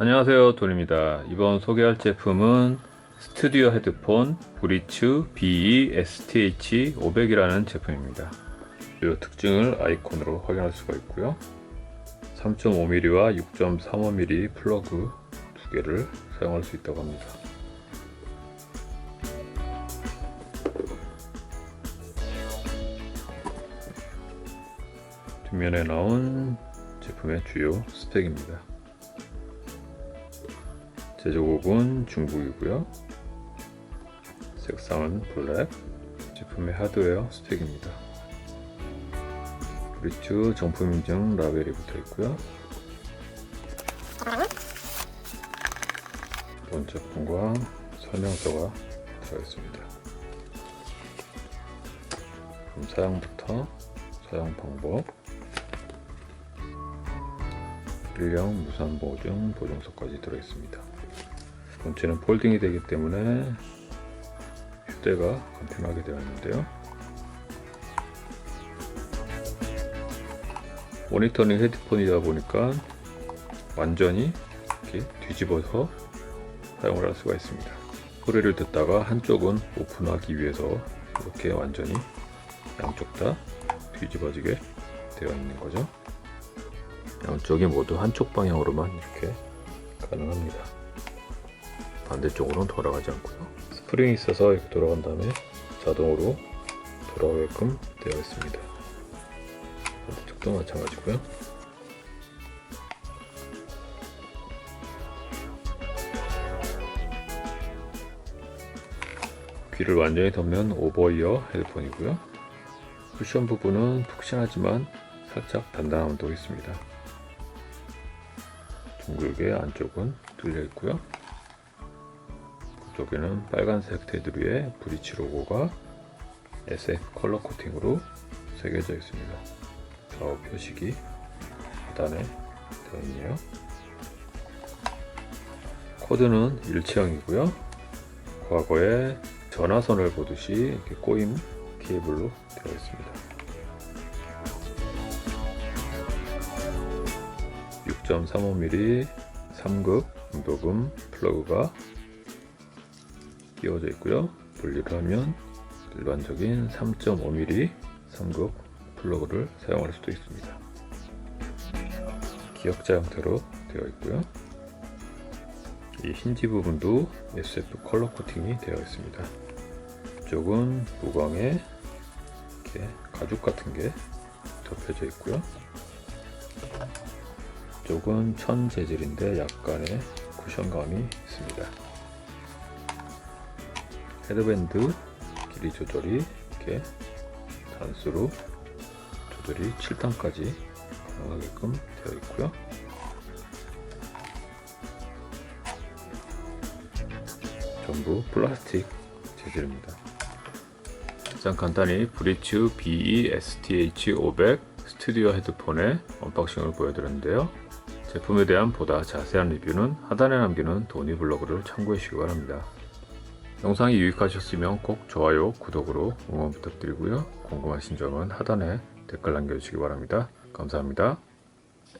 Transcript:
안녕하세요 돈입니다. 이번 소개할 제품은 스튜디오 헤드폰 브리츠 BE-STH 500이라는 제품입니다. 이 특징을 아이콘으로 확인할 수가 있고요. 3.5mm와 6.35mm 플러그 두 개를 사용할 수 있다고 합니다. 뒷면에 나온 제품의 주요 스펙입니다 제조국은 중국이고요. 색상은 블랙. 제품의 하드웨어 스펙입니다. 브리츠 정품 인증 라벨이 붙어 있고요. 본 제품과 설명서가 들어 있습니다. 그럼 사용부터 사용 방법 1년 무상 보증 보증서까지 들어 있습니다. 본체는 폴딩이 되기 때문에 휴대가 간편하게 되어 있는데요. 모니터링 헤드폰이다 보니까 완전히 이렇게 뒤집어서 사용을 할 수가 있습니다. 소리를 듣다가 한쪽은 오픈하기 위해서 이렇게 완전히 양쪽 다 뒤집어지게 되어 있는 거죠. 양쪽이 모두 한쪽 방향으로만 이렇게 가능합니다. 반대쪽으로는 돌아가지 않고요. 스프링이 있어서 이렇게 돌아간 다음에 자동으로 돌아오게끔 되어 있습니다. 반대쪽도 마찬가지고요. 귀를 완전히 덮는 오버이어 헤드폰이고요. 쿠션 부분은 푹신하지만 살짝 단단함도 있습니다. 둥글게 안쪽은 뚫려 있고요. 쪽에는 빨간색 테두리에 브리치 로고가 SF 컬러 코팅으로 새겨져 있습니다. 좌우 표식이 하단에 되어 있네요. 코드는 일체형이고요. 과거에 전화선을 보듯이 이렇게 꼬임 케이블로 되어 있습니다. 6.35mm 3급 녹음 플러그가 끼워져 있고요. 분리를 하면 일반적인 3.5mm 3급 플러그를 사용할 수도 있습니다. 기역자 형태로 되어 있고요. 이 힌지 부분도 SF 컬러 코팅이 되어 있습니다. 이쪽은 무광에 이렇게 가죽 같은 게 덮여져 있고요. 이쪽은 천 재질인데 약간의 쿠션감이 있습니다. 헤드밴드 길이 조절이 이렇게 단수로 조절이 7단까지 가능하게끔 되어 있고요. 전부 플라스틱 재질입니다. 가장 간단히 브리츠 BE-STH500 스튜디오 헤드폰의 언박싱을 보여드렸는데요. 제품에 대한 보다 자세한 리뷰는 하단에 남기는 도니 블로그를 참고해 주시기 바랍니다. 영상이 유익하셨으면 꼭 좋아요, 구독으로 응원 부탁드리고요. 궁금하신 점은 하단에 댓글 남겨주시기 바랍니다. 감사합니다.